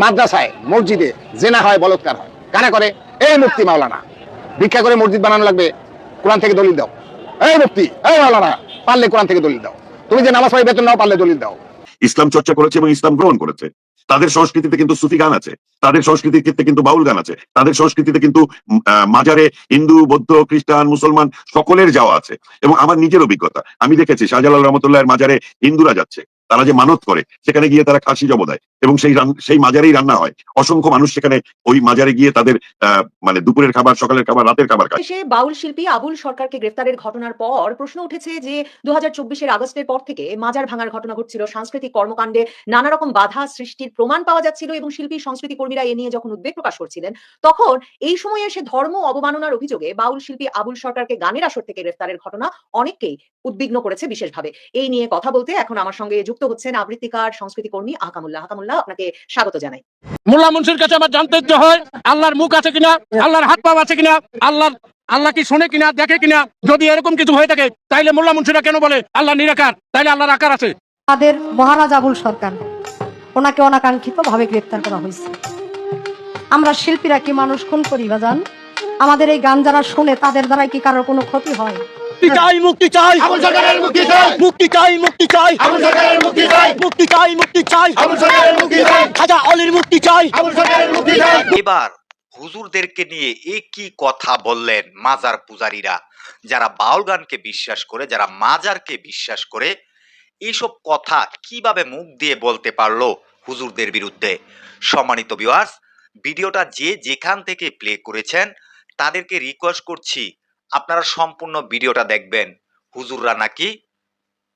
মাদ্রাসায় মসজিদে জেনা হয়, বলৎকার হয়। কারা করে? এই মুক্তি মাওলানা। ভিক্ষা করে মসজিদ বানানো লাগবে, কোরআন থেকে দলিল দাও। এই মুক্তি এই মাওলানা, পারলে কোরআন থেকে দলিল দাও। তুমি যে নামাজ পড়ে বেতন নাও, পারলে দলিল দাও। ইসলাম চর্চা করেছে এবং ইসলাম গ্রহণ করেছে। তাদের সংস্কৃতিতে কিন্তু সুফি গান আছে, তাদের সংস্কৃতির ক্ষেত্রে কিন্তু বাউল গান আছে, তাদের সংস্কৃতিতে কিন্তু মাজারে হিন্দু, বৌদ্ধ, খ্রিস্টান, মুসলমান সকলের যাওয়া আছে। এবং আমার নিজের অভিজ্ঞতা, আমি দেখেছি শাহজালাল রহমতুল্লাহের মাজারে হিন্দুরা যাচ্ছে। তারা যে মানত করে, সেখানে গিয়ে তারা খাসি জব দেয় এবং সেই সেই মাজারেই রান্না হয়। অসংখ্য মানুষ সেখানে ওই মাজারে গিয়ে তাদের মানে দুপুরের খাবার, সকালের খাবার, রাতের খাবার খায়। দেশে বাউল শিল্পী আবুল সরকারকে গ্রেফতারের ঘটনার পর প্রশ্ন উঠেছে যে দু হাজার চব্বিশের আগস্টের পর থেকে মাজার ভাঙার ঘটনা ঘটছিল। সাংস্কৃতিক কর্মকাণ্ডে নানা রকম বাধা সৃষ্টির প্রমাণ পাওয়া যাচ্ছিল এবং শিল্পী, সংস্কৃতি কর্মীরা এ নিয়ে যখন উদ্বেগ প্রকাশ করছিলেন, তখন এই সময়ে এসে ধর্ম অবমাননার অভিযোগে বাউল শিল্পী আবুল সরকারকে গানের আসর থেকে গ্রেফতারের ঘটনা অনেককেই উদ্বিগ্ন করেছে বিশেষভাবে। এই নিয়ে কথা বলতে এখন আমার সঙ্গে যুক্ত হচ্ছেন আবৃত্তিকার সংস্কৃতি কর্মী আকামুল্লাহ। আকামুল্লাহ আপনাকে স্বাগত জানাই। মোল্লা মুন্সির কাছে আমার জানতে ইচ্ছে হয় আল্লাহর মুখ আছে কিনা আল্লাহর হাত পা আছে কিনা আল্লাহর আল্লাহ কি শোনে কিনা দেখে কিনা যদি এরকম কিছু হয়ে থাকে তাইলে মোল্লা মুন্সিরা কেন বলে আল্লাহ নিরাকার? তাইলে আল্লাহর আকার আছে। তাদের মহারাজ আবুল সরকার ওনাকে অনাকাঙ্ক্ষিত ভাবে গ্রেপ্তার করা হয়েছে। আমরা শিল্পীরা কি মানুষ খুন করি বাজান আমাদের এই গান যারা শুনে তাদের দ্বারা কি কারোর কোনো ক্ষতি হয়? মুক্তি চাই মুক্তি চাই। মুক্তি চাই। মুক্তি চাই মুক্তি চাই। মুক্তি চাই। খাজা অলির মুক্তি চাই। এবার হুজুরদেরকে নিয়ে এ কি কথা বললেন মাজার পূজারীরা? যারা বাউল গানকে বিশ্বাস করে যারা মাজারকে বিশ্বাস করে এইসব কথা কীভাবে মুখ দিয়ে বলতে পারল হুজুরদের বিরুদ্ধে? সম্মানিত ভিউয়ার্স ভিডিওটা যে যেখান থেকে প্লে করেছেন তাদেরকে রিকোয়েস্ট করছি আপনারা সম্পূর্ণ ভিডিওটা দেখবেন। হুজুররা নাকি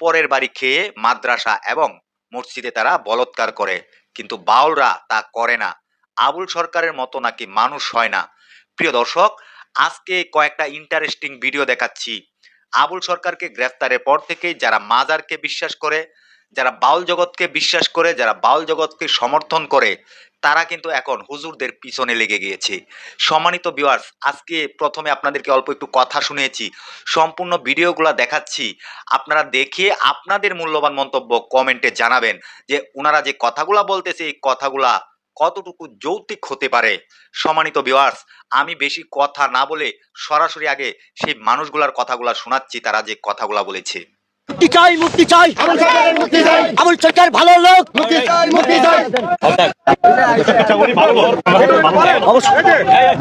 পরের বাড়ি খেয়ে মাদ্রাসা এবং মসজিদে তারা বলৎকার করে, কিন্তু বাউলরা তা করে না। আবুল সরকারের মতো নাকি মানুষ হয় না। প্রিয় দর্শক, আজকে কয়েকটা ইন্টারেস্টিং ভিডিও দেখাচ্ছি। আবুল সরকারকে গ্রেফতারের পর থেকেই যারা মাজারকে বিশ্বাস করে, যারা বাউল জগৎকে বিশ্বাস করে, যারা বাউল জগৎকে সমর্থন করে তারা কিন্তু এখন হুজুরদের পিছনে লেগে গিয়েছে। সম্মানিত ভিউয়ার্স আজকে প্রথমে আপনাদেরকে অল্প একটু কথা শুনিয়েছি, সম্পূর্ণ ভিডিওগুলো দেখাচ্ছি। আপনারা দেখে আপনাদের মূল্যবান মন্তব্য কমেন্টে জানাবেন যে ওনারা যে কথাগুলা বলতেছে, এই কথাগুলা কতটুকু যৌক্তিক হতে পারে? সম্মানিত ভিউয়ার্স আমি বেশি কথা না বলে সরাসরি আগে সেই মানুষগুলার কথাগুলা শোনাচ্ছি, তারা যে কথাগুলা বলেছে। মুক্তি চাই? মুক্তি চাই। আবুল সরকার ভালো লোক।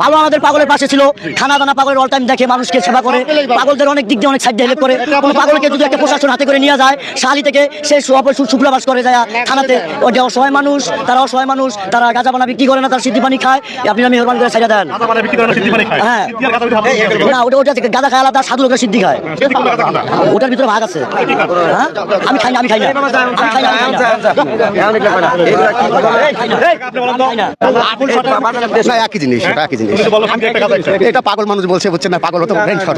ভালো আমাদের পাগলের পাশে ছিল। খানা দানা পাগলের অল টাইম দেখে মানুষকে সেবা করে। পাগলদের অনেক দিক দিয়ে অনেক সাইড হেল্প করে। কোনো পাগলকে যদি একটা প্রশাসন হাতে করে নিয়ে যায় শালি থেকে সে শুক্লাবাস করে যায় থানাতে ও যে অসহায় মানুষ তারা অসহায় মানুষ তারা গাঁজা বানা বিক্রি করে না তারা সিদ্ধি পানি খায় আপনি মেহরবান করে সাজা দেন। হ্যাঁ। না ওটা ওটা গাঁজা খায় আলাদা সাধু লোকের সিদ্ধি খায়। ওটার ভিতরে ভাগ আছে। হ্যাঁ? আমি খাই না আমি খাই না। আমি খাই না একই জিনিস একই জিনিস। এটা পাগল মানুষ বলছে বুঝছেন না? পাগল হতো ব্রেন শট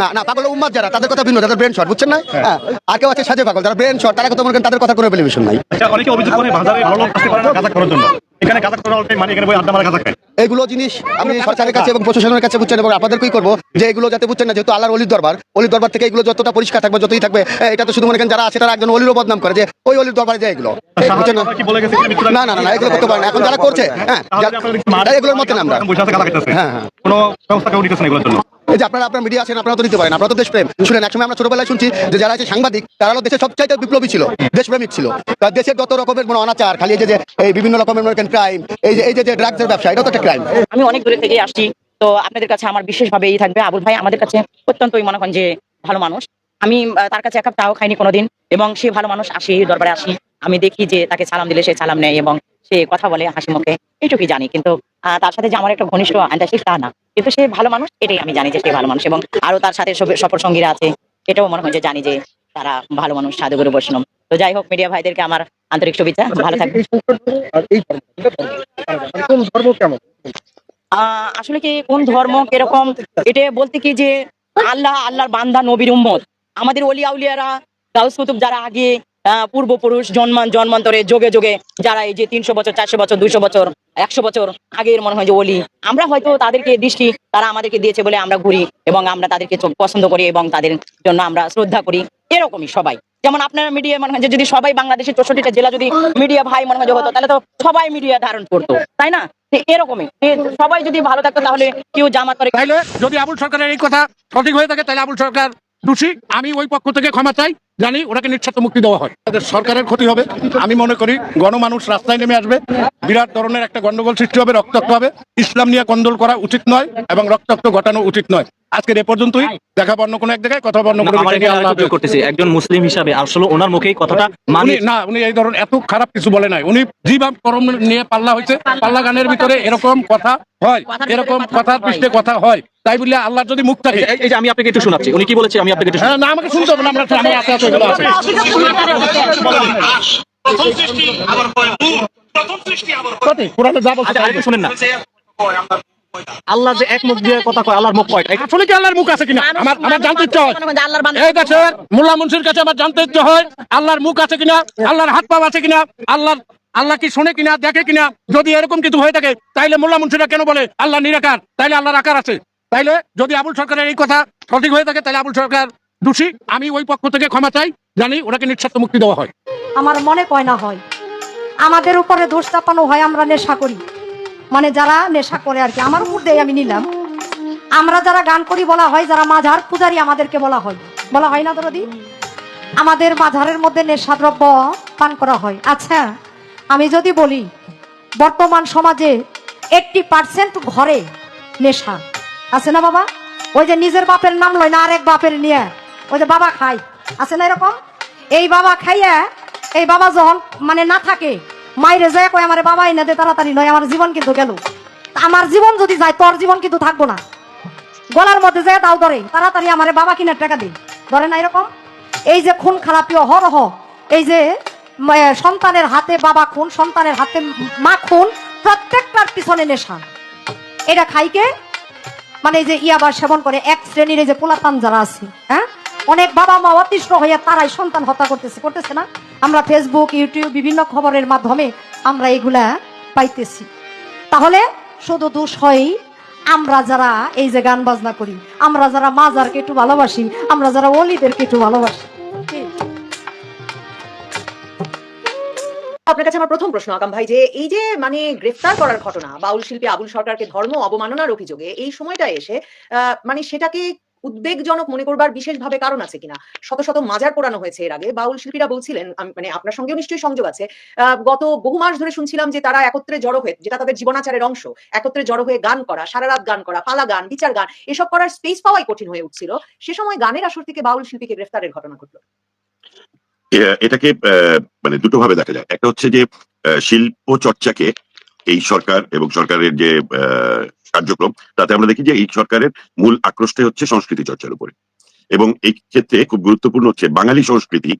না না পাগল উম্মাদ যারা তাদের কথা ভিন্ন তাদের ব্রেন শট বুঝছেন না? হ্যাঁ। আর কেউ আছে সাজে পাগল যারা ব্রেন শট তারা কথা মনে করেন তাদের কথা কোনো টেলিভিশন নাই। আচ্ছা, অনেকে অভিযোগ করে বাজারে ভালো লোক আসতে পারে না গাঁজা করার জন্য। এখানে গাঁজা করার মানে এখানে বই আড্ডা মারা খায়। এগুলো জিনিস আমি সরকারের কাছে এবং প্রশাসনের কাছে বুঝছেন এবং আপনাদেরকেই করব? যে এগুলো যাতে বুঝছেন না যেহেতু আল্লাহর অলির দরবার অলির দরবার থেকে এগুলো যতটা পরিষ্কার থাকবে যতই থাকবে এটা তো শুধু মনে করেন যারা আছে তারা একজন অলিরও বদনাম করে যে ওই অলির দরবারে যায় এগুলো। না? না না এগুলো করতে পারে না। এখন যারা করছে হ্যাঁ এগুলোর মতে না আমরা হ্যাঁ, হ্যাঁ। কোনো ব্যবস্থা এই যে আপনারা আপনার মিডিয়া আছেন আপনারা তো দিতে পারেন আপনারা তো দেশপ্রেম। শুনেন একসময় আমরা ছোটবেলায় শুনছি যে যারা আছে সাংবাদিক তারা দেশের সবচাইতে বিপ্লবী ছিল দেশপ্রেমিক ছিল। দেশের যত রকমের মানে অনাচার খালি এই যে এই বিভিন্ন রকমের ক্রাইম এই যে এই যে যে ড্রাগসের ব্যবসা এটাও তো একটা আমি অনেক দূরে থেকে আসছি, তো আপনাদের কাছে আমার বিশেষভাবে এই থাকবে। আবুল ভাই আমাদের কাছে অত্যন্তই মনে করেন যে ভালো মানুষ। আমি তার কাছে এক কাপ খাইনি কোনোদিন, এবং সে ভালো মানুষ আসি, দরবারে আসি। আমি দেখি যে তাকে সালাম দিলে সে সালাম নেয় এবং সে কথা বলে হাসি মুখে, এইটুকুই জানি। কিন্তু তার সাথে যে আমার একটা ঘনিষ্ঠ আন্দাসিক তা না। কিন্তু সে ভালো মানুষ, এটাই আমি জানি যে সে ভালো মানুষ এবং আরও তার সাথে সফর সঙ্গীরা আছে। এটাও মনে হয় যে জানি যে তারা ভালো মানুষ, সাধুগুরু, বৈষ্ণব। তো যাই হোক মিডিয়া ভাইদেরকে আমার আন্তরিক শুভেচ্ছা। ভালো থাকবে আহ, আসলে কি কোন ধর্ম কীরকম? এটা বলতে কি যে আল্লাহ আল্লাহর বান্দা নবীর উম্মত। আমাদের অলিয়া উলিয়ারা গাউস কুতুব যারা আগে পূর্বপুরুষ জন্মান জন্মান্তরে যোগে যোগে যারা এই যে তিনশো বছর চারশো বছর দুইশো বছর একশো বছর আগের মনে হয় যে অলি আমরা হয়তো তাদেরকে দৃষ্টি তারা আমাদেরকে দিয়েছে বলে আমরা ঘুরি এবং আমরা তাদেরকে পছন্দ করি এবং তাদের জন্য আমরা শ্রদ্ধা করি। এরকমই সবাই। যেমন আপনার মিডিয়া মনে হয় যদি সবাই বাংলাদেশের চৌষট্টিটা জেলা যদি মিডিয়া ভাই মনে হয় হতো, তাহলে তো সবাই মিডিয়া ধারণ করতো, তাই না? এরকমই। সবাই যদি ভালো থাকতো, তাহলে কেউ জামা করে তাইলে যদি আবুল সরকারের এই কথা সঠিক হয়ে থাকে, তাহলে আবুল সরকার দোষী। আমি ওই পক্ষ থেকে ক্ষমা চাই, জানি ওনাকে নিঃস্বার্থ মুক্তি দেওয়া হয়। তাদের সরকারের ক্ষতি হবে, আমি মনে করি গণমানুষ রাস্তায় নেমে আসবে। বিরাট ধরনের একটা গন্ডগোল সৃষ্টি হবে, রক্তাক্ত হবে। ইসলাম নিয়ে কন্দল করা উচিত নয় এবং রক্তাক্ত ঘটানো উচিত নয়। আজকের এ পর্যন্তই। দেখা অন্য কোনো এক জায়গায় কথা আরেকটা করতেছি। একজন মুসলিম হিসাবে আসলে ওনার মুখেই কথাটা মানে না উনি এই ধরনের এত খারাপ কিছু বলে নাই। উনি জীবাম করম নিয়ে পাল্লা হয়েছে। পাল্লা গানের ভিতরে এরকম কথা হয় এরকম কথার পৃষ্ঠে কথা হয়। তাই বলে আল্লাহ যদি মুখ থাকে এই- যে আমি আপনাকে একটু শোনাচ্ছি। উনি কি বলেছে? আমি আপনাকে একটু হ্যাঁ না আমাকে শুনতে হবে না আমরা আমার আছে আছে। এগুলো আছে সঠিক, কোরআনে যা বলছে আচ্ছা শুনেন না। আল্লাহ যে এক মুখ দিয়ে কথা কয়, আল্লাহর মুখ কয় বলছে। আসলে কি আল্লাহর মুখ আছে কিনা? আমার আমার জানতে ইচ্ছা হয়। আল্লাহর এই দেশের মোল্লা মুন্সির কাছে আমার জানতে ইচ্ছে হয়, আল্লাহর মুখ আছে কিনা, আল্লাহর হাত পা আছে কিনা আল্লাহ আল্লাহ কি শোনে কিনা, দেখে কিনা? যদি এরকম কিছু হয়ে থাকে, তাইলে মোল্লা মুন্সিরা কেন বলে, আল্লাহ নিরাকার তাইলে আল্লাহর আকার আছে। তাইলে যদি আবুল সরকারের এই কথা সঠিক হয়ে থাকে তাহলে আবুল সরকার দোষী। আমি ওই পক্ষ থেকে ক্ষমা চাই, জানি ওনাকে নিঃস্বার্থ মুক্তি দেওয়া হয়। আমার মনে কয় না হয়। আমাদের উপরে দোষ চাপানো হয়, আমরা নেশা করি। মানে যারা নেশা করে আর কি, আমার উপর দিয়ে আমি নিলাম। আমরা যারা গান করি বলা হয়, যারা মাঝার পূজারি আমাদেরকে বলা হয়। বলা হয় না দরদি আমাদের মাঝারের মধ্যে নেশাদ্রব্য পান করা হয়। আচ্ছা আমি যদি বলি, বর্তমান সমাজে এইটটি পার্সেন্ট ঘরে নেশা। আছে না বাবা? ওই যে নিজের বাপের নাম লয় না আরেক বাপের নিয়ে। ওই যে বাবা খায়। আছে না এরকম? এই বাবা খাইয়া, এই বাবা যখন মানে না থাকে মাইরে যায় কয়, আমার বাবা এনে দে, তাড়াতাড়ি নয়, আমার জীবন কিন্তু গেল। আমার জীবন যদি যায়, তোর জীবন কিন্তু থাকব না। গলার মধ্যে যায় দাও ধরে, তাড়াতাড়ি আমার বাবা কিনার টাকা দিই ধরে না এরকম? এই যে খুন খারাপি হরহ, এই যে সন্তানের হাতে বাবা খুন, সন্তানের হাতে মা খুন, প্রত্যেকটার পিছনে নেশা। এটা খাইকে মানে যে ইয়াবা সেবন করে, এক শ্রেণির এই যে পোলাতান যারা আছে হ্যাঁ? অনেক বাবা মা অতিষ্ঠ হইয়া তারাই সন্তান হত্যা করতেছে করতেছে না? আমরা ফেসবুক ইউটিউব বিভিন্ন খবরের মাধ্যমে আমরা এগুলা পাইতেছি। তাহলে শুধু দোষ হয় আমরা যারা এই যে গান বাজনা করি, আমরা যারা মাজারকে একটু ভালোবাসি, আমরা যারা অলিদেরকে একটু ভালোবাসি। আপনার কাছে আমার প্রথম প্রশ্ন আকাম ভাই, যে এই যে মানে গ্রেফতার করার ঘটনা, বাউল শিল্পী আবুল সরকারকে ধর্ম অবমাননার অভিযোগে এই সময়টা এসে মানে সেটাকে উদ্বেগজনক মনে করবার বিশেষভাবে কারণ আছে কিনা? শত শত মাজার পোড়ানো হয়েছে এর আগে। বাউল শিল্পীরা বলছিলেন মানে আপনার সঙ্গেও নিশ্চয়ই সংযোগ আছে গত বহু মাস ধরে শুনছিলাম যে তারা একত্রে জড়ো হয়ে, যেটা তাদের জীবনাচারের অংশ, একত্রে জড়ো হয়ে গান করা, সারা রাত গান করা পালা গান, বিচার গান, এসব করার স্পেস পাওয়াই কঠিন হয়ে উঠছিল। সে সময় গানের আসর থেকে বাউল শিল্পীকে গ্রেফতারের ঘটনা ঘটলো। এটাকে মানে দুটো ভাবে দেখা যায়। একটা হচ্ছে যে শিল্প চর্চাকে এই সরকার এবং সরকারের যে কার্যক্রম, তাতে আমরা দেখি যে এই সরকারের মূল আকৃষ্টই হচ্ছে সংস্কৃতি চর্চার উপরে। এবং এই ক্ষেত্রে খুব গুরুত্বপূর্ণ হচ্ছে বাঙালি সংস্কৃতি,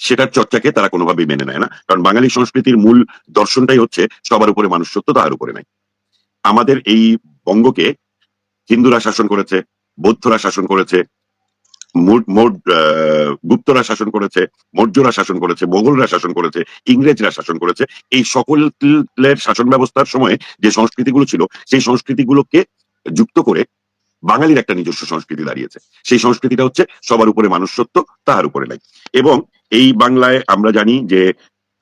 সেটার চর্চাকে তারা কোনোভাবেই মেনে নেয় না। কারণ বাঙালি সংস্কৃতির মূল দর্শনটাই হচ্ছে সবার উপরে মানুষ সত্য তার উপরে নাই। আমাদের এই বঙ্গকে হিন্দুরা শাসন করেছে, বৌদ্ধরা শাসন করেছে মোট গুপ্তরা শাসন করেছে, মৌর্যরা শাসন করেছে মোগলরা শাসন করেছে, ইংরেজরা শাসন করেছে, এই সকলের শাসন ব্যবস্থার সময় যে সংস্কৃতিগুলো ছিল, সেই সংস্কৃতিগুলোকে যুক্ত করে বাঙালির একটা নিজস্ব সংস্কৃতি দাঁড়িয়েছে। সেই সংস্কৃতিটা হচ্ছে সবার উপরে মানুষ সত্য তাহার উপরে নাই। এবং এই বাংলায় আমরা জানি যে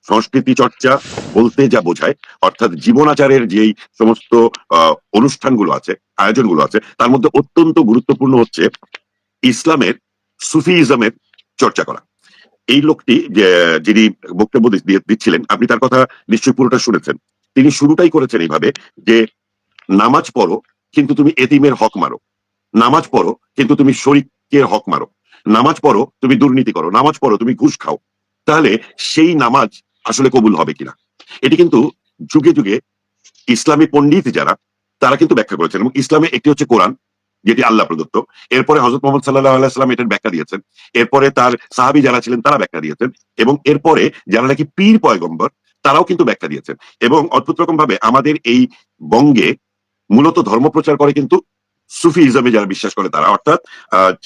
সংস্কৃতি চর্চা বলতে যা বোঝায়, অর্থাৎ জীবনাচারের যেই সমস্ত অনুষ্ঠানগুলো আছে, আয়োজনগুলো আছে, তার মধ্যে অত্যন্ত গুরুত্বপূর্ণ হচ্ছে ইসলামের, সুফিইজমের চর্চা করা। এই লোকটি যিনি বক্তব্য দিচ্ছিলেন, আপনি তার কথা নিশ্চয়ই পুরোটা শুনেছেন। তিনি শুরুটাই করেছেন এইভাবে যে, নামাজ পড়ো, কিন্তু তুমি এতিমের হক মারো। নামাজ পড়ো, কিন্তু তুমি শরিকের হক মারো। নামাজ পড়ো, তুমি দুর্নীতি করো। নামাজ পড়ো, তুমি ঘুষ খাও। তাহলে সেই নামাজ আসলে কবুল হবে কিনা? এটি কিন্তু যুগে যুগে ইসলামী পণ্ডিত যারা, তারা কিন্তু ব্যাখ্যা করেছেন। এবং ইসলামে একটি হচ্ছে কোরআন যেটি আল্লাহ প্রদত্ত। এরপরে হজরত মোহাম্মদ সাল্লাহ আলাইসাল্লাম এটার ব্যাখ্যা দিয়েছেন। এরপরে তার সাহাবি যারা ছিলেন তারা ব্যাখ্যা দিয়েছেন। এবং এরপরে যারা নাকি পীর পয়গম্বর, তারাও কিন্তু ব্যাখ্যা দিয়েছেন। এবং অদ্ভুত রকম ভাবে আমাদের এই বঙ্গে মূলত ধর্ম প্রচার করে কিন্তু সুফি ইজমে যারা বিশ্বাস করে তারা। অর্থাৎ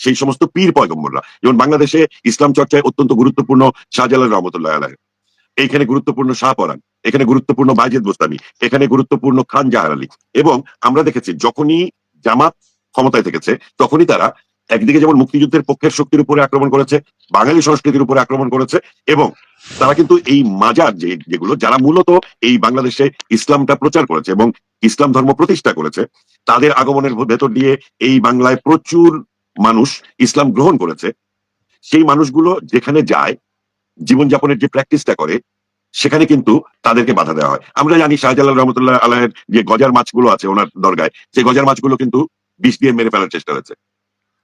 সেই সমস্ত পীর পয়গম্বররা। যেমন বাংলাদেশে ইসলাম চর্চায় অত্যন্ত গুরুত্বপূর্ণ শাহজালাল রহমতুল্লাহ আলাহ এইখানে গুরুত্বপূর্ণ শাহপরান এখানে গুরুত্বপূর্ণ বাইজেদ বোস্তামি এখানে গুরুত্বপূর্ণ খান জাহার আলী। এবং আমরা দেখেছি, যখনই জামাত ক্ষমতায় থেকেছে, তখনই তারা একদিকে যেমন মুক্তিযুদ্ধের পক্ষের শক্তির উপরে আক্রমণ করেছে, বাঙালি সংস্কৃতির উপরে আক্রমণ করেছে, এবং তারা কিন্তু এই মাজার যে, যেগুলো, যারা মূলত এই বাংলাদেশে ইসলামটা প্রচার করেছে এবং ইসলাম ধর্ম প্রতিষ্ঠা করেছে, তাদের আগমনের ভেতর দিয়ে এই বাংলায় প্রচুর মানুষ ইসলাম গ্রহণ করেছে। সেই মানুষগুলো যেখানে যায়, জীবনযাপনের যে প্র্যাকটিসটা করে, সেখানে কিন্তু তাদেরকে বাধা দেওয়া হয়। আমরা জানি শাহজালাল রহমতুল্লাহ আলাহের যে গজার মাছগুলো আছে ওনার দরগায়, সেই গজার মাছগুলো কিন্তু বিষ দিয়ে মেরে ফেলার চেষ্টা হয়েছে।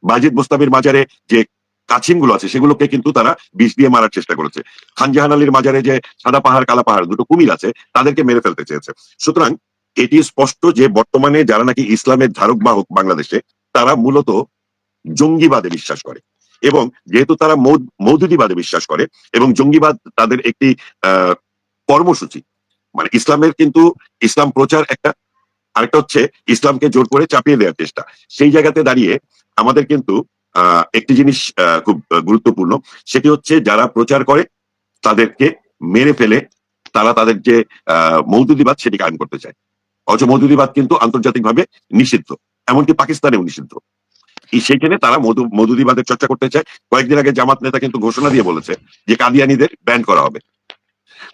বাজিদ মোস্তাবির মাজারে যে কাছিমগুলো আছে সেগুলোকে কিন্তু তারা বিষ দিয়ে মারার চেষ্টা করেছে। খানজাহান আলীর মাজারে যে সাদা পাহাড় কালা পাহাড় দুটো কুমির আছে তাদেরকে মেরে ফেলতে চেয়েছে। সুতরাং এটি স্পষ্ট যে বর্তমানে যারা নাকি ইসলামের ধারক বাহক বাংলাদেশে তারা মূলত জঙ্গিবাদে বিশ্বাস করে। এবং যেহেতু তারা মৌদুদিবাদে বিশ্বাস করে এবং জঙ্গিবাদ তাদের একটি আহ, কর্মসূচি। মানে ইসলামের কিন্তু ইসলাম প্রচার একটা আরেকটা হচ্ছে ইসলামকে জোর করে চাপিয়ে দেওয়ার চেষ্টা। সেই জায়গাতে দাঁড়িয়ে আমাদের কিন্তু একটি জিনিস খুব গুরুত্বপূর্ণ, সেটি হচ্ছে যারা প্রচার করে, তাদেরকে মেরে ফেলে, তারা তাদের যে মৌদুদিবাদ সেটি কায়েম করতে চায়। অথচ মৌদুদিবাদ কিন্তু আন্তর্জাতিকভাবে নিষিদ্ধ, এমনকি পাকিস্তানেও নিষিদ্ধ। এই সেইখানে তারা মধু মধুদিবাদের চর্চা করতে চায়। কয়েকদিন আগে জামাত নেতা কিন্তু ঘোষণা দিয়ে বলেছে যে কাদিয়ানিদের ব্যান করা হবে।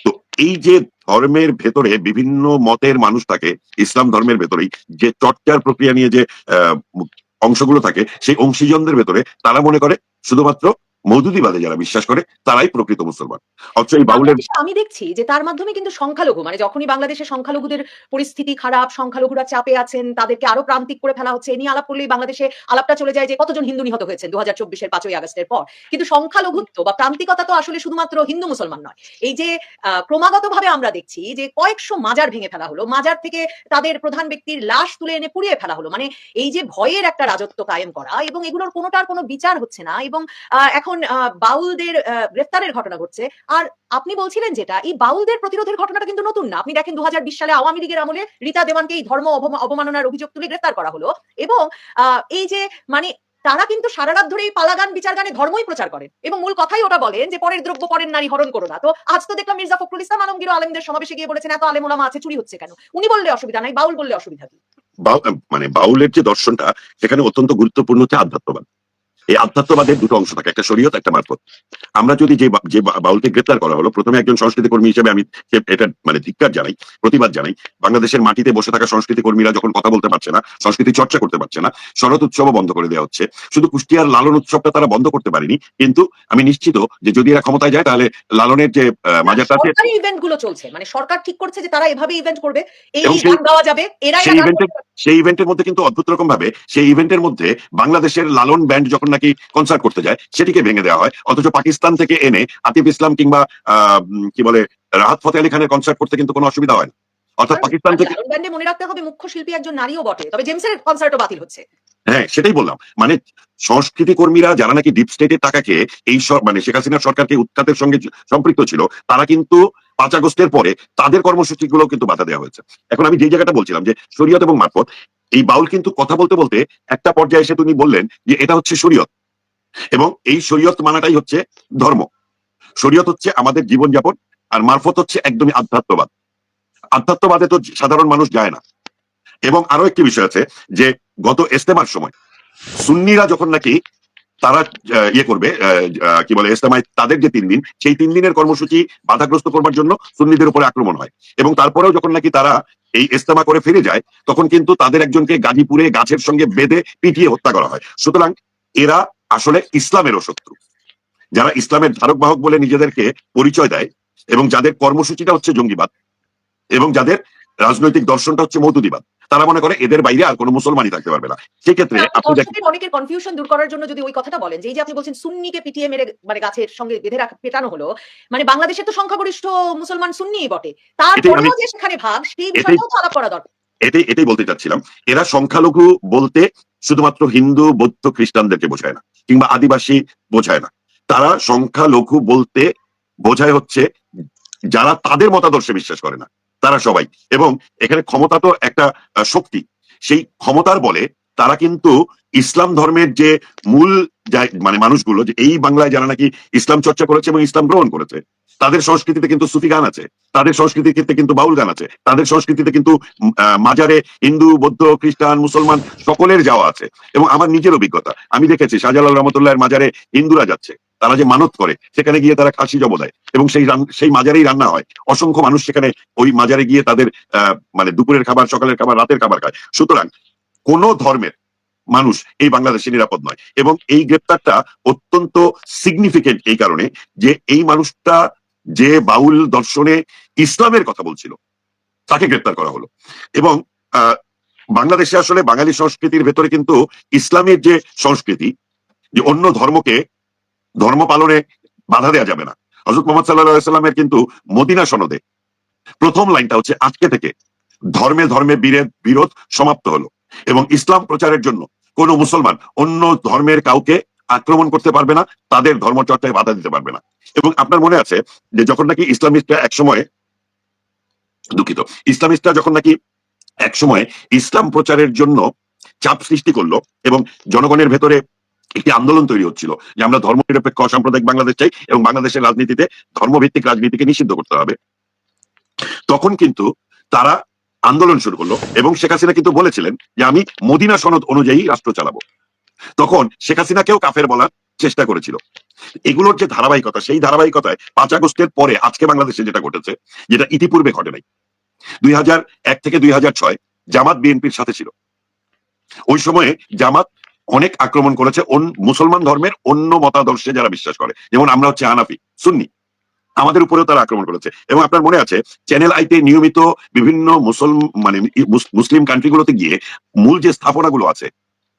তো এই যে ধর্মের ভেতরে বিভিন্ন মতের মানুষ থাকে, ইসলাম ধর্মের ভেতরেই যে চর্চার প্রক্রিয়া নিয়ে যে অংশগুলো থাকে, সেই অংশীজনদের ভেতরে তারা মনে করে শুধুমাত্র মধুদিবাদে যারা বিশ্বাস করে, তারাই প্রকৃত মুসলমান। অথচ এই বাউলের আমি দেখছি যে তার মাধ্যমে কিন্তু সংখ্যালঘু মানে যখনই বাংলাদেশে সংখ্যালঘুদের পরিস্থিতি খারাপ, সংখ্যালঘুরা চাপে আছেন, তাদেরকে আরও প্রান্তিক করে ফেলা হচ্ছে, এ নিয়ে আলাপ করলেই বাংলাদেশে আলাপটা চলে যায় যে কতজন হিন্দু নিহত হয়েছেন দু হাজার চব্বিশের পাঁচই আগস্টের পর। কিন্তু সংখ্যালঘুত্ব বা প্রান্তিকতা তো আসলে শুধুমাত্র হিন্দু মুসলমান নয়। এই যে ক্রমাগত ভাবে আমরা দেখছি যে কয়েকশো মাজার ভেঙে ফেলা হলো, মাজার থেকে তাদের প্রধান ব্যক্তির লাশ তুলে এনে পুড়িয়ে ফেলা হলো। মানে এই যে ভয়ের একটা রাজত্ব কায়েম করা, এবং এগুলোর কোনোটার কোনো বিচার হচ্ছে না, এবং এখন আহ, বাউলদের গ্রেফতারের ঘটনা ঘটছে। আর আপনি বলছিলেন যেটা এই বাউলদের প্রতিরোধের ঘটনাটা কিন্তু নতুন না। আপনি দেখেন দু সালে আওয়ামী লীগের আমলে রীতা দেওয়ানকে এই ধর্ম অবমাননার অভিযোগ তুলে গ্রেফতার করা হলো। এবং এই যে মানে তারা কিন্তু সারা রাত ধরে এই পালাগান বিচার গানে ধর্মই প্রচার করেন। এবং মূল কথাই ওটা বলেন যে পরের দ্রব্য পরের নারী হরণ করো না। তো আজ তো দেখলাম মির্জা ফখরুল ইসলাম আলমগীর আলমদের সমাবেশে গিয়ে বলেছেন এত আলেম ওলামা আছে চুরি হচ্ছে কেন? উনি বললে অসুবিধা নাই বাউল বললে অসুবিধা কি? মানে বাউলের যে দর্শনটা সেখানে অত্যন্ত গুরুত্বপূর্ণ হচ্ছে আধ্যাত্মবাদ। এই আধ্যাত্মবাদের দুটো অংশ থাকে একটা শরীয়ত একটা মারফত। আমরা যদি যে যে বাউলকে গ্রেপ্তার করা হলো প্রথমে একজন সংস্কৃতি কর্মী হিসেবে আমি এটা মানে ধিক্কার জানাই প্রতিবাদ জানাই বাংলাদেশের মাটিতে বসে থাকা সংস্কৃতি কর্মীরা যখন কথা বলতে পারছে না সংস্কৃতি চর্চা করতে পারছে না শরৎ উৎসবও বন্ধ করে দেওয়া হচ্ছে। শুধু কুষ্টিয়ার লালন উৎসবটা তারা বন্ধ করতে পারেনি কিন্তু আমি নিশ্চিত যে যদি এরা ক্ষমতায় যায় তাহলে লালনের যে আহ, মাজারটা সরকারি ইভেন্টগুলো চলছে মানে সরকার ঠিক করছে যে তারা এভাবে ইভেন্ট করবে এই গান গাওয়া যাবে এরা সেই ইভেন্টের মধ্যে কিন্তু অদ্ভুত রকম ভাবে সেই ইভেন্টের মধ্যে বাংলাদেশের লালন ব্যান্ড যখন নাকি কনসার্ট করতে যায় সেটিকে ভেঙে দেওয়া হয়। অথচ পাকিস্তান থেকে এনে আতিফ ইসলাম কিংবা কি বলে রাহাত ফতে আলী খানের কনসার্ট করতে কিন্তু কোনো অসুবিধা হয় না। অর্থাৎ পাকিস্তান থেকে ব্যান্ডে মনে রাখতে হবে মুখ্য শিল্পী একজন নারীও বটে তবে জেমসের কনসার্টও বাতিল হচ্ছে। হ্যাঁ সেটাই বললাম। মানে সংস্কৃতি কর্মীরা যারা নাকি ডিপ স্টেটের টাকাকে এই সর- মানে শেখ হাসিনার সরকারকে উৎখাতের সঙ্গে সম্পৃক্ত ছিল তারা কিন্তু পাঁচ আগস্টের পরে তাদের কর্মসূচি গুলো কিন্তু বাধা দেওয়া হয়েছে। এখন আমি যে জায়গাটা বলছিলাম যে শরীয়ত এবং মারফত এই বাউল কিন্তু কথা বলতে বলতে একটা পর্যায়ে এসে তিনি বললেন যে এটা হচ্ছে শরীয়ত। এবং এই শরীয়ত মানাটাই হচ্ছে ধর্ম। শরীয়ত হচ্ছে আমাদের জীবনযাপন আর মারফত হচ্ছে একদমই আধ্যাত্মবাদ। আধ্যাত্মবাদে তো সাধারণ মানুষ যায় না। এবং আরও একটি বিষয় আছে যে গত ইস্তেমার সময় সুন্নিরা যখন নাকি তারা ইয়ে করবে কি বলে ইস্তেমায় তাদের যে তিন দিন, সেই তিন দিনের কর্মসূচি বাধাগ্রস্ত করবার জন্য সুন্নিদের উপরে আক্রমণ হয়। এবং তারপরেও যখন নাকি তারা এই ইস্তেমা করে ফিরে যায়, তখন কিন্তু তাদের একজনকে গাজীপুরে গাছের সঙ্গে বেঁধে পিটিয়ে হত্যা করা হয়। সুতরাং এরা আসলে ইসলামেরও শত্রু। যারা ইসলামের ধারক বাহক বলে নিজেদেরকে পরিচয় দেয় এবং যাদের কর্মসূচিটা হচ্ছে জঙ্গিবাদ এবং যাদের রাজনৈতিক দর্শনটা হচ্ছে মৌদুদিবাদ তারা মনে করে এদের বাইরে আর কোনো মুসলমানই থাকতে পারবে না। সেক্ষেত্রে আপনি দেখেন অনেকের কনফিউশন দূর করার জন্য যদি ওই কথাটা বলেন যে এই যে আপনি বলছেন সুন্নিকে পিটিয়ে মেরে মানে গাছের সঙ্গে বেঁধে রাখা পেটানো হলো মানে বাংলাদেশে তো সংখ্যাগরিষ্ঠ মুসলমান সুন্নিই বটে। তারপরেও যে সেখানে ভাগ সেই বিষয়টাও তো আলাপ করা দরকার। এটাই এটাই বলতে চাচ্ছিলাম এরা সংখ্যালঘু বলতে শুধুমাত্র হিন্দু বৌদ্ধ খ্রিস্টানদেরকে বোঝায় না কিংবা আদিবাসী বোঝায় না। তারা সংখ্যালঘু বলতে বোঝায় হচ্ছে যারা তাদের মতাদর্শে বিশ্বাস করে না। তারা সবাই। এবং এখানে ক্ষমতা তো একটা শক্তি। সেই ক্ষমতার বলে তারা কিন্তু ইসলাম ধর্মের যে মূল মানে মানুষগুলো, যে এই বাংলায় যারা নাকি ইসলাম চর্চা করেছে এবং ইসলাম গ্রহণ করেছে, তাদের সংস্কৃতিতে কিন্তু সুফি গান আছে, তাদের সংস্কৃতির ক্ষেত্রে কিন্তু বাউল গান আছে, তাদের সংস্কৃতিতে কিন্তু মাজারে হিন্দু, বৌদ্ধ, খ্রিস্টান, মুসলমান সকলের যাওয়া আছে। এবং আমার নিজের অভিজ্ঞতা, আমি দেখেছি শাহজালাল রহমতুল্লাহের মাজারে হিন্দুরা যাচ্ছে। তারা যে মানত করে, সেখানে গিয়ে তারা খাসি জব দেয় এবং সেই সেই মাজারেই রান্না হয়। অসংখ্য মানুষ সেখানে ওই মাজারে গিয়ে তাদের মানে দুপুরের খাবার, সকালের খাবার, রাতের খাবার খায়। সুতরাং কোন ধর্মের মানুষ এই বাংলাদেশে নিরাপদ নয় এবং এই গ্রেপ্তারটা অত্যন্ত সিগনিফিকেন্ট এই কারণে যে এই মানুষটা যে বাউল দর্শনে ইসলামের কথা বলছিল, তাকে গ্রেপ্তার করা হলো। এবং বাংলাদেশে আসলে বাঙালি সংস্কৃতির ভেতরে কিন্তু ইসলামের যে সংস্কৃতি, যে অন্য ধর্মকে ধর্ম পালনে বাধা দেওয়া যাবে না। হজরত মোহাম্মদ সাল্লাহ সাল্লামের কিন্তু মদিনা সনদে প্রথম লাইনটা হচ্ছে, আজকে থেকে ধর্মে ধর্মে বিরোধ বিরোধ সমাপ্ত হলো এবং ইসলাম প্রচারের জন্য কোন মুসলমান অন্য ধর্মের কাউকে আক্রমণ করতে পারবে না, তাদের ধর্মচর্চায় বাধা দিতে পারবে না। এবং আপনার মনে আছে যে যখন নাকি ইসলামিস্টরা এক সময় দুঃখিত, ইসলামিস্টরা যখন নাকি এক সময় ইসলাম প্রচারের জন্য চাপ সৃষ্টি করল এবং জনগণের ভেতরে একটি আন্দোলন তৈরি হচ্ছিল যে আমরা ধর্মনিরপেক্ষ সাম্প্রদায়িক বাংলাদেশ চাই এবং বাংলাদেশের রাজনীতিতে ধর্মভিত্তিক রাজনীতিকে নিষিদ্ধ করতে হবে। তখন কিন্তু তারা আন্দোলন শুরু করল এবং শেখ হাসিনা কিন্তু বলেছিলেন যে আমি মদিনা সনদ অনুযায়ী রাষ্ট্র চালাবো। তখন শেখ হাসিনাকেও কাফের বলার চেষ্টা করেছিল। এগুলোর যে ধারাবাহিকতা, সেই ধারাবাহিকতায় পাঁচ আগস্টের পরে আজকে বাংলাদেশে যেটা ঘটেছে, যেটা ইতিপূর্বে ঘটে নাই। দুই হাজার এক থেকে দুই হাজার ছয় জামাত বিএনপির সাথে ছিল। ওই সময়ে জামাত অনেক আক্রমণ করেছে মুসলমান ধর্মের অন্য মতাদর্শে যারা বিশ্বাস করে। যেমন আমরা হচ্ছে আনাফি, সুন্নি। আমাদের উপরেও তারা আক্রমণ করেছে। এবং আপনার মনে আছে চ্যানেল আইতে নিয়মিত বিভিন্ন মুসলম মানে মুস- মুসলিম কান্ট্রিগুলোতে গিয়ে মূল যে স্থাপনাগুলো আছে,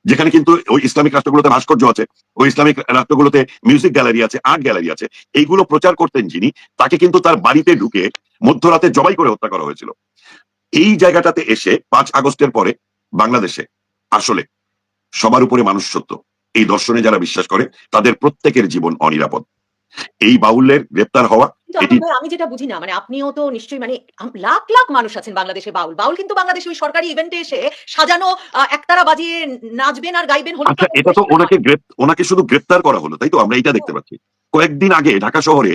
যেখানে কিন্তু ওই ইসলামিক রাষ্ট্রগুলোতে ভাস্কর্য আছে, ওই ইসলামিক রাষ্ট্রগুলোতে মিউজিক গ্যালারি আছে আর্ট গ্যালারি আছে, এইগুলো প্রচার করতেন যিনি, তাকে কিন্তু তার বাড়িতে ঢুকে মধ্যরাতে জবাই করে হত্যা করা হয়েছিল। এই জায়গাটাতে এসে পাঁচ আগস্টের পরে বাংলাদেশে, আসলে সবার উপরে মানুষ সত্য এই দর্শনে যারা বিশ্বাস করে তাদের প্রত্যেকের জীবন অনিরাপদ। এই বাউলের গ্রেপ্তার হওয়া আমি যেটা বুঝি না মানে আপনিও তো নিশ্চয়ই মানে লাখ লাখ মানুষ আছেন বাংলাদেশে বাউল। বাউল কিন্তু বাংলাদেশে ওই সরকারি ইভেন্টে এসে সাজানো একতারা বাজিয়ে নাচবেন আর গাইবেন হোলি আচ্ছা এটা তো ওনাকে ওনাকে শুধু গ্রেপ্তার করা হলো তাই তো? আমরা এটা দেখতে পাচ্ছি। কয়েকদিন আগে ঢাকা শহরে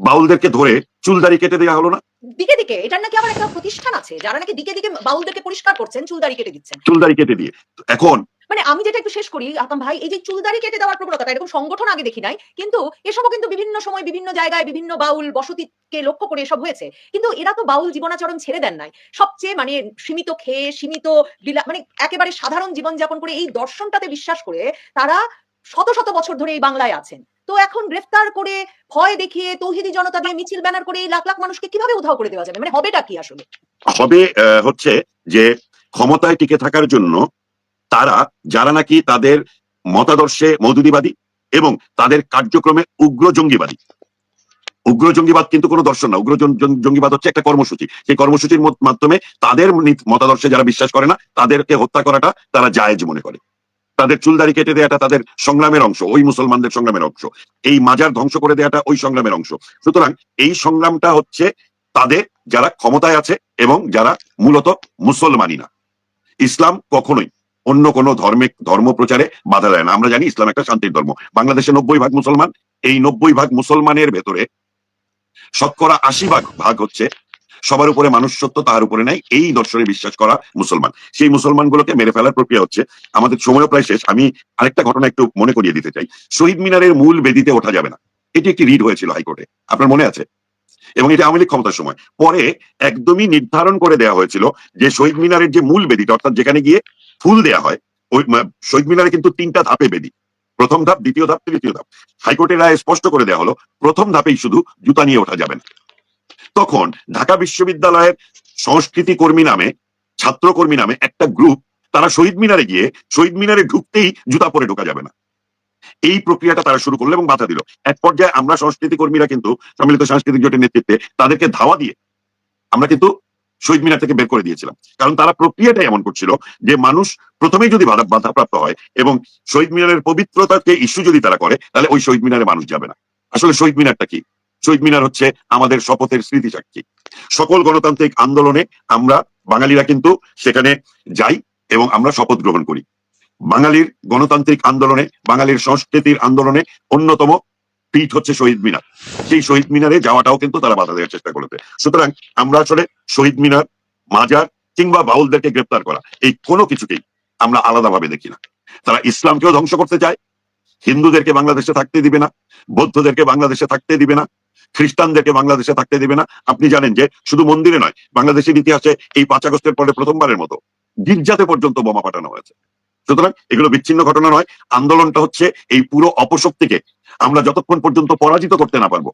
বাউলদেরকে ধরে চুলদারি কেটে দেওয়া হলো না? দিকে দিকে এটার নাকি আবার একটা প্রতিষ্ঠান আছে যারা নাকি দিকে দিকে বাউলদেরকে পরিষ্কার করছেন চুলদারি কেটে দিচ্ছেন। চুলদারি কেটে দিয়ে। এখন মানে আমি যেটা একটু শেষ করি, আকাম ভাই, এই যে চুলদারি কেটে দেওয়ার প্রবণতা, এরকম সংগঠন আগে দেখি নাই, কিন্তু এসবও কিন্তু বিভিন্ন সময় বিভিন্ন জায়গায় বিভিন্ন বাউল বসতিকে লক্ষ্য করে এসব হয়েছে। কিন্তু এরা তো বাউল জীবনাচরণ ছেড়ে দেন নাই। সবচেয়ে মানে সীমিত খেয়ে, সীমিত মানে একেবারে সাধারণ জীবনযাপন করে এই দর্শনটাতে বিশ্বাস করে তারা শত শত বছর ধরে এই বাংলায় আছেন। তো এখন গ্রেফতার করে ভয় দেখিয়ে তৌহিদি জনতা দিয়ে মিছিল ব্যানার করে এই লাখ লাখ মানুষকে কীভাবে উধাও করে দেওয়া যাবে? মানে হবেটা কি আসলে? হবে হচ্ছে যে ক্ষমতায় টিকে থাকার জন্য তারা যারা নাকি তাদের মতাদর্শে মধুদিবাদী এবং তাদের কার্যক্রমে উগ্র জঙ্গিবাদী। উগ্র জঙ্গিবাদ কিন্তু কোনো দর্শন না। উগ্র জঙ্গিবাদ হচ্ছে একটা কর্মসূচি। সেই কর্মসূচির মাধ্যমে তাদের মতাদর্শে যারা বিশ্বাস করে না, তাদেরকে হত্যা করাটা তারা জায়েজ মনে করে। তাদের চুলদারি কেটে দেওয়াটা তাদের সংগ্রামের অংশ, ওই মুসলমানদের সংগ্রামের অংশ। এই মাজার ধ্বংস করে দেওয়াটা ওই সংগ্রামের অংশ। সুতরাং এই সংগ্রামটা হচ্ছে তাদের যারা ক্ষমতায় আছে এবং যারা মূলত মুসলমানই না। ইসলাম কখনোই অন্য কোনো ধর্মে ধর্ম প্রচারে বাধা দেয় না। আমরা জানি ইসলাম একটা শান্তির ধর্ম। বাংলাদেশে নব্বই ভাগ মুসলমান। এই নব্বই ভাগ মুসলমানের ভেতরে শতকরা আশি ভাগ ভাগ হচ্ছে সবার উপরে মানুষ সত্য তার উপরে নাই। এই দর্শনে বিশ্বাস করা মুসলমান। সেই মুসলমানগুলোকে মেরে ফেলার প্রক্রিয়া হচ্ছে। আমাদের সময়ও প্রায় শেষ। আমি আরেকটা ঘটনা একটু মনে করিয়ে দিতে চাই। শহীদ মিনারের মূল বেদিতে ওঠা যাবে না। এটি একটি রিড হয়েছিল হাইকোর্টে। আপনার মনে আছে? এবং এটা আওয়ামী ক্ষমতার সময়। পরে একদমই নির্ধারণ করে দেওয়া হয়েছিল যে শহীদ মিনারের যে মূল বেদিটা, অর্থাৎ যেখানে গিয়ে ফুল দেয়া হয়। ওই শহীদ মিনারে কিন্তু তিনটা ধাপে বেদি। প্রথম ধাপ, দ্বিতীয় ধাপ, তৃতীয় ধাপ। হাইকোর্টের রায় স্পষ্ট করে দেওয়া হলো, প্রথম ধাপেই শুধু জুতা নিয়ে ওঠা যাবে না। তখন ঢাকা বিশ্ববিদ্যালয়ের সংস্কৃতি কর্মী নামে, ছাত্র কর্মী নামে একটা গ্রুপ, তারা শহীদ মিনারে গিয়ে শহীদ মিনারে ঢুকতেই জুতা পরে ঢোকা যাবে না। এই প্রক্রিয়াটা তারা শুরু করল এবং বাধা দিল। এক পর্যায়ে আমরা সংস্কৃতি কর্মীরা কিন্তু সম্মিলিত সাংস্কৃতিক জোটের নেতৃত্বে তাদেরকে ধাওয়া দিয়ে, আমরা কিন্তু শহীদ মিনার থেকে বের করে দিয়েছিলাম। কারণ তারা প্রক্রিয়াটাই এমন করছিল যে মানুষ প্রথমেই যদি বাধা বাধাপ্রাপ্ত হয় এবং শহীদ মিনারের পবিত্রতাকে ইস্যু যদি তারা করে, তাহলে ওই শহীদ মিনারে মানুষ যাবে না। আসলে শহীদ মিনারটা কি? শহীদ মিনার হচ্ছে আমাদের শপথের স্মৃতি সাক্ষী সকল গণতান্ত্রিক আন্দোলনে আমরা বাঙালিরা কিন্তু সেখানে যাই এবং আমরা শপথ গ্রহণ করি। বাঙালির গণতান্ত্রিক আন্দোলনে, বাঙালির সংস্কৃতির আন্দোলনে অন্যতম পিঠ হচ্ছে শহীদ মিনার। সেই শহীদ মিনারে যাওয়াটাও কিন্তু তারা বাধা দেওয়ার চেষ্টা করেছে। সুতরাং আমরা আসলে শহীদ মিনার, মাজার কিংবা বাউলদেরকে গ্রেপ্তার করা, এই কোনো কিছুকেই আমরা আলাদাভাবে দেখি না। তারা ইসলামকেও ধ্বংস করতে চায়, হিন্দুদেরকে বাংলাদেশে থাকতে দিবে না, বৌদ্ধদেরকে বাংলাদেশে থাকতে দিবে না, খ্রিস্টানদেরকে বাংলাদেশে থাকতে দিবে না। আপনি জানেন যে শুধু মন্দিরে নয়, বাংলাদেশের ইতিহাসে এই পাঁচ আগস্টের পরে প্রথমবারের মতো গির্জাতে পর্যন্ত বোমা পাঠানো হয়েছে। সুতরাং এগুলো বিচ্ছিন্ন ঘটনা নয়, আন্দোলনটা হচ্ছে এই পুরো অপশক্তিকে আমরা যতক্ষণ পর্যন্ত পরাজিত করতে না পারব।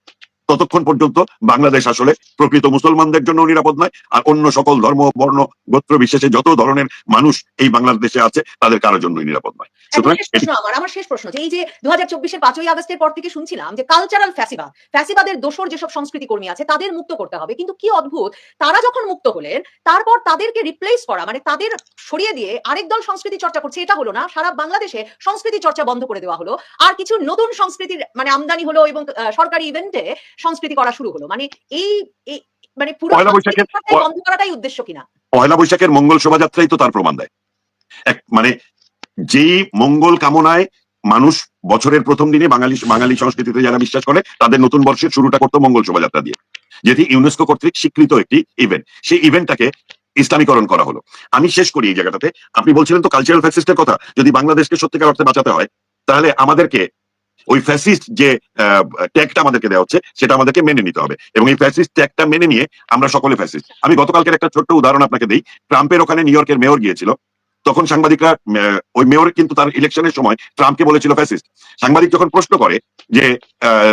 ততক্ষণ পর্যন্ত বাংলাদেশ আসলে প্রকৃত মুসলমানদের জন্য নিরাপদ নয়। আর অন্য সকল ধর্ম বর্ণ গোত্র বিশেষে যত ধরনের মানুষ এই বাংলাদেশে আছে তাদের কারোর জন্যই নিরাপদ নয়। আমার আমার শেষ প্রশ্ন যে এই যে দু হাজার চব্বিশের পাঁচই আগস্টের পর থেকে শুনছিলাম যে কালচারাল ফ্যাসিবাদ ফ্যাসিবাদের দোষর যেসব সংস্কৃতি কর্মী আছে তাদের মুক্ত করতে হবে। কিন্তু কি অদ্ভুত তারা যখন মুক্ত হলেন তারপর তাদেরকে রিপ্লেস করা মানে তাদের সরিয়ে দিয়ে আরেক দল সংস্কৃতি চর্চা করছে এটা হলো না সারা বাংলাদেশে সংস্কৃতি চর্চা বন্ধ করে দেওয়া হলো। আর কিছু নতুন সংস্কৃতির মানে আমদানি হলো এবং সরকারি ইভেন্টে সংস্কৃতি করা শুরু হলো। মানে এই মানে পুরো পয়লা বৈশাখের- বন্ধ করাটাই উদ্দেশ্য কিনা? পয়লা বৈশাখের মঙ্গল শোভাযাত্রাই তো তার প্রমাণ দেয়। এক মানে যেই মঙ্গল কামনায় মানুষ বছরের প্রথম দিনে বাঙালি বাঙালি সংস্কৃতিতে যারা বিশ্বাস করে তাদের নতুন বর্ষের শুরুটা করতো মঙ্গল শোভাযাত্রা দিয়ে। যেটি ইউনেস্কো কর্তৃক স্বীকৃত একটি ইভেন্ট সেই ইভেন্টটাকে ইসলামীকরণ করা হলো। আমি শেষ করি এই জায়গাটাতে। আপনি বলছিলেন তো কালচারাল ফ্যাসিস্টের কথা। যদি বাংলাদেশকে সত্যিকার অর্থে বাঁচাতে হয় তাহলে আমাদেরকে ওই ফ্যাসিস্ট যে ট্যাগটা আমাদেরকে দেওয়া হচ্ছে, সেটা আমাদেরকে মেনে নিতে হবে। এবং এই ফ্যাসিস্ট ট্যাগটা মেনে নিয়ে আমরা সকলে ফ্যাসিস্ট আমি গতকালকের একটা ছোট্ট উদাহরণ আপনাকে দিই। ট্রাম্পের ওখানে নিউ ইয়র্কের মেয়র গিয়েছিল। তখন সাংবাদিকরা ওই মেয়র কিন্তু তার ইলেকশনের সময় ট্রাম্পকে বলেছিল ফ্যাসিস্ট সাংবাদিক যখন প্রশ্ন করে যে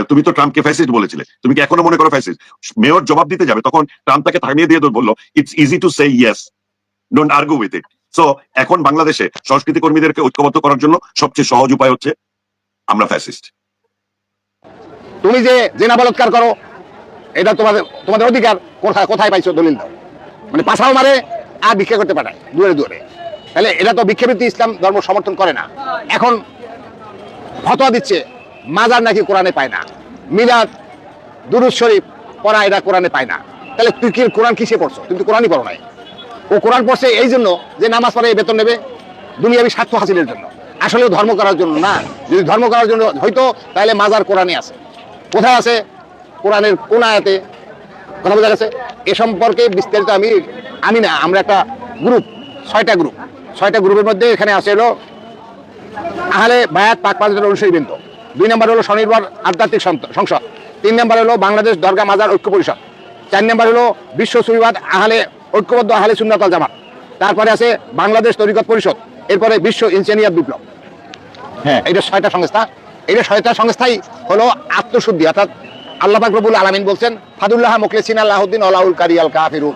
তুমি তো ট্রাম্পকে ফ্যাসিস্ট বলেছিলে, তুমি কি এখনও মনে করো ফ্যাসিস্ট মেয়র জবাব দিতে যাবে, তখন ট্রাম্প তাকে থামিয়ে দিয়ে বলল it's easy to say yes don't argue with it so এখন বাংলাদেশে সংস্কৃতি কর্মীদেরকে ঐক্যবদ্ধ করার জন্য সবচেয়ে সহজ উপায় হচ্ছে আমরা ফ্যাসিস্ট তুমি যে জেনা বলৎকার করো, এটা তোমাদের তোমাদের অধিকার। কোথায় কোথায় পাইছো দলিল মানে পাশাও মারে, আর ভিক্ষা করতে পাঠায়, দূরে দূরে। তাহলে এটা তো ভিক্ষাবৃত্তি ইসলাম ধর্ম সমর্থন করে না। এখন ফতোয়া দিচ্ছে, মাজার নাকি কোরআনে পায় না। মিলাদ, দুরুদ শরীফ পড়া এটা কোরআনে পায় না। তাহলে তুই কি কোরআন কিসে পড়ছো? তুমি তো কোরআনই পড়ো নাই। ও কোরআন পড়ছে এই জন্য যে নামাজ পড়ে বেতন নেবে, দুনিয়াবি স্বার্থ হাসিলের জন্য। আসলে ধর্ম করার জন্য না। যদি ধর্ম করার জন্য হয়তো, তাহলে মাজার কোরআনে আছে। কোথায় আছে? কোরআনের কোন আয়াতে? কথা বোঝা গেছে? এ সম্পর্কে বিস্তারিত আমি আমি না, আমরা একটা গ্রুপ ছয়টা গ্রুপ ছয়টা গ্রুপের মধ্যে এখানে আছে হলো আহলে বায়াত পাক পাঁচজন অনুসারী বৃন্দ দুই নম্বর হলো স্বনির্ভর আধ্যাত্মিক সংসদ। তিন নম্বর হলো বাংলাদেশ দরগা মাজার ঐক্য পরিষদ। চার নম্বর হলো বিশ্ব সুবিবাদ আহলে, ঐক্যবদ্ধ আহলে সুন্নাতল জামাত। তারপরে আছে বাংলাদেশ তরিকত পরিষদ। এরপরে বিশ্ব ইঞ্জিনিয়ার বিপ্লব। হ্যাঁ এটা ছয়টা সংস্থা। এটা ছয়টা সংস্থাই হলো আত্মশুদ্ধি, অর্থাৎ আল্লাহ পাক রব্বুল আলামিন বলছেন, ফাদুল্লাহ মুখলিসিন আল্লাহুদ্দিন আলাউল কারি আল কাফিরুন।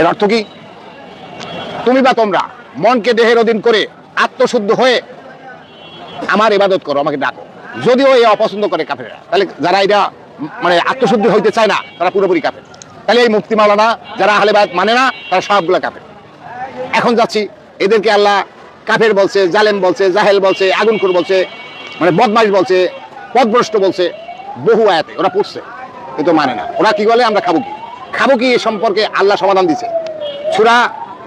এর অর্থ কি? তুমি বা তোমরা মনকে দেহের অধীন করে আত্মশুদ্ধ হয়ে আমার ইবাদত করো, আমাকে ডাকো। যদিও এ অপছন্দ করে কাফেরা তাহলে যারা এটা মানে আত্মশুদ্ধি হইতে চায় না, তারা পুরোপুরি কাফের। তাহলে এই মুক্তি মাওলানা যারা আহলে বায়াত মানে না, তারা সবগুলা কাফের। এখন যাচ্ছি, এদেরকে আল্লাহ কাফের বলছে, জালেম বলছে, জাহেল বলছে আগুনখোর বলছে মানে বদমাইশ বলছে, পদভ্রষ্ট বলছে, বহু আয়াতে ওরা পড়ছে, কিন্তু মানে না। ওরা কি বলে, আমরা খাব কি? খাব কি এ সম্পর্কে আল্লাহ সমাধান দিছে। সুরা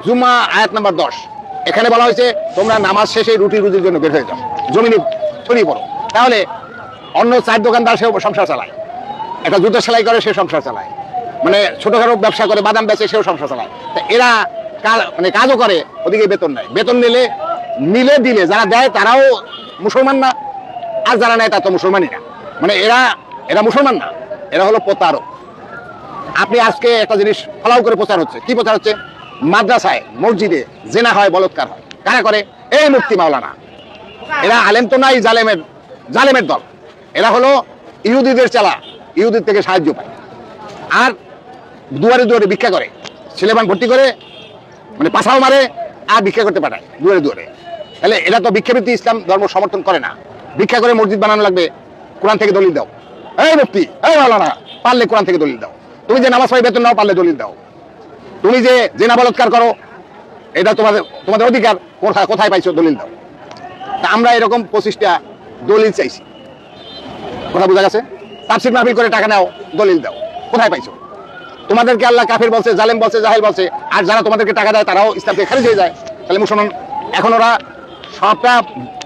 জুমা আয়াত নাম্বার দশ। এখানে বলা হয়েছে, তোমরা নামাজ শেষে রুটি রুজির জন্য বের হয়ে যাও। জমিনে ছড়িয়ে পড়ো। তাহলে অন্য চার দোকানদার সেও সংসার চালায়। একটা জুতো সেলাই করে সে সংসার চালায়। মানে ছোটখাটো ব্যবসা করে, বাদাম বেচে, সেও সংসার চালায়। তা এরা মানে কাজও করে, ওদিকে বেতন নেয় বেতন নিলে নিলে দিলে, যারা দেয় তারাও মুসলমান না, আর যারা নেয় তা তো মুসলমানই না। মানে এরা এরা মুসলমান না, এরা হলো প্রতারক। আপনি আজকে একটা জিনিস ফলাও করে প্রচার হচ্ছে। কি প্রচার হচ্ছে? মাদ্রাসায়, মসজিদে জেনা হয়, বলৎকার হয়। কারা করে? এই মুক্তি মাওলানা। এরা আলেম তো নাই, জালেমের জালেমের দল। এরা হলো ইহুদিদের চালা, ইহুদির থেকে সাহায্য পায়। আর দুয়ারে দুয়ারে ভিক্ষা করে ছেলেমান ভর্তি করে মানে পাশাও মারে আর ভিক্ষা করতে পাঠায় দুয়ারে দুয়ারে তাহলে এটা তো ভিক্ষাবৃত্তি ইসলাম ধর্ম সমর্থন করে না। ভিক্ষা করে মসজিদ বানানো লাগবে, কোরআন থেকে দলিল দাও। এই মুক্তি এই মাওলানা, পারলে কোরআন থেকে দলিল দাও। তুমি যে নামাজ বেতন নাও, পারলে দলিল দাও। তুমি যে জেনা বলৎকার করো, এটা তোমাদের তোমাদের অধিকার কোথায় কোথায় পাইছো, দলিল দাও। তা আমরা এরকম পঁচিশটা দলিল চাইছি। কথা বোঝা গেছে? তাফসির মাহফিল করে টাকা নাও, দলিল দাও। কোথায় পাইছো? তোমাদেরকে আল্লাহ কাফির বলছে, জালেম বলছে, জাহেল বলছে, আর যারা তোমাদেরকে টাকা দেয় তারাও ইসলাম থেকে খারিজ হয়ে যায়। তাহলে মুসলমান, এখন ওরা সবটা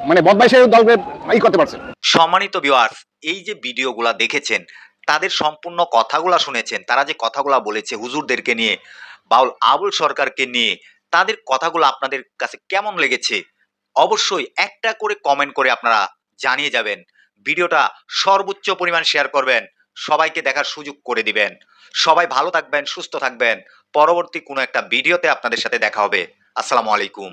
মানে বদমাইশের দলকে ই করতে পারছে। সম্মানিত ভিউয়ার্স এই যে ভিডিওগুলা দেখেছেন, তাদের সম্পূর্ণ কথাগুলা শুনেছেন, তারা যে কথাগুলা বলেছে হুজুরদেরকে নিয়ে, বাউল আবুল সরকারকে নিয়ে, তাদের কথাগুলো আপনাদের কাছে কেমন লেগেছে? অবশ্যই একটা করে কমেন্ট করে আপনারা জানিয়ে যাবেন। ভিডিওটা সর্বোচ্চ পরিমাণ শেয়ার করবেন, সবাইকে দেখার সুযোগ করে দিবেন। সবাই ভালো থাকবেন, সুস্থ থাকবেন। পরবর্তী কোনো একটা ভিডিওতে আপনাদের সাথে দেখা হবে। আসসালামু আলাইকুম।